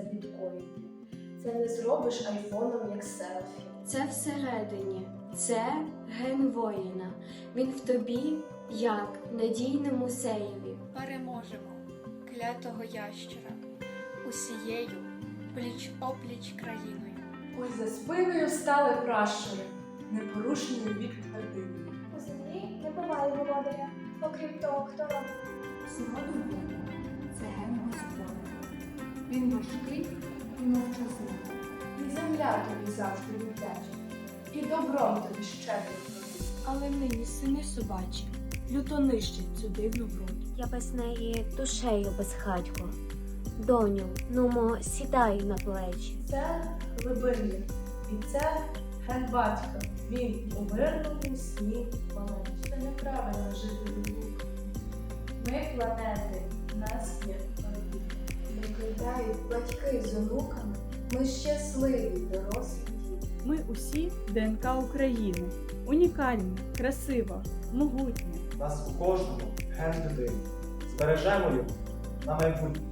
за біткоїни. Це не зробиш айфоном як селфі. Це всередині, це ген воїна. Він в тобі, як надійному сеєві. Переможемо клятого ящера усією пліч опліч країною. Ось за спиною стали пращури, непорушні вік твердині. У землі не буває володаря, окрім того, хто робить. Сьогодні це ген. Він важкий і мовчазний. І земля тобі завжди віддячить, і добром тобі щедро. Але нині сини собачі люто нищать цю дивну вроду. Я без неї душею безхатько. Доню, нумо, сідай на плечі. Це глибинник, і це ген батька. Він у мирному сні малечі. Це неправильно жити любов. Ми планети, нас є Батьки з онуками. Ми щасливі дорослі. Ми усі ДНК України. Унікальні, красива, могутня. Нас у кожному ген людини. Збережемо його на майбутнє.